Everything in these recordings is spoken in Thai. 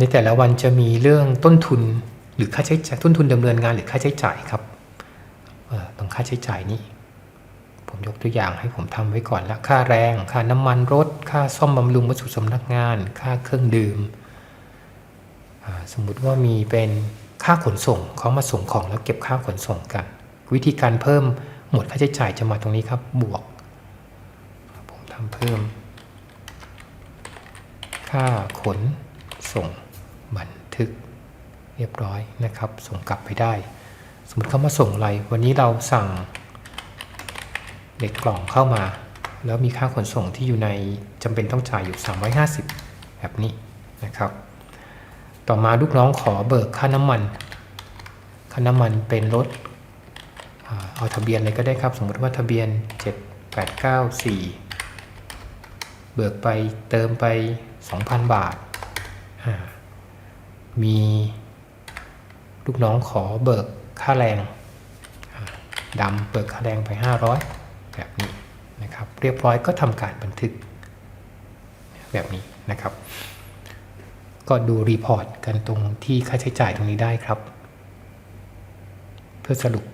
ในแต่ละวันจะมีเรื่องต้นทุนหรือค่าใช้จ่ายต้นทุนดำเนินงานหรือค่าใช้จ่ายครับออตรงค่าใช้จ่ายนี้ ผมยกตัวอย่างให้ผมทำไว้ก่อนละค่าแรง ค่าน้ำมันรถ ค่าซ่อมบำรุงวัสดุสำนักงาน ค่าเครื่องดื่มสมมุติว่ามีเป็นค่าขนส่งเขามาส่งของแล้วเก็บค่าขนส่งกัน วิธีการเพิ่มหมวดค่าใช้จ่ายจะมาตรงนี้ครับบวก ผมทำเพิ่ม ค่าขนส่ง บันทึกเรียบร้อยนะครับ ส่งกลับไปได้ สมมติเขามาส่งอะไร วันนี้เราสั่งเด็กกล่องเข้ามา แล้วมีค่าขนส่งที่อยู่ในจำเป็นต้องจ่ายอยู่ 350 แบบนี้นะครับ ต่อมาลูกน้องขอเบิกค่าน้ำมัน ค่าน้ำมันเป็นรถเอาทะเบียนอะไรก็ได้ครับ สมมติว่าทะเบียน 7894 เบิกไปเติมไป 2,000 บาทอ่า มีลูกน้องขอเบิกค่าแรงดำเบิกค่าแรงไป 500 แบบนี้นะครับ เรียบร้อยก็ทำการบันทึกแบบนี้นะครับ ก็ดูรีพอร์ตกันตรงที่ค่าใช้จ่ายตรงนี้ได้ครับ เพื่อสรุป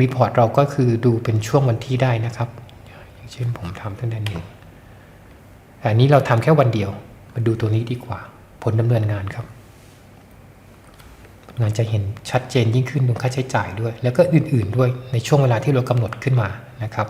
รีพอร์ตเราก็คือดูเป็นช่วงวันที่ได้นะครับ อย่างเช่นผมทำตั้งแต่หนึ่งแต่อันนี้เราทำแค่วันเดียว มาดูตัวนี้ดีกว่า ผลดำเนินงานครับ งานจะเห็นชัดเจนยิ่งขึ้นตรงค่าใช้จ่ายด้วย แล้วก็อื่นๆด้วยในช่วงเวลาที่เรากำหนดขึ้นมานะครับ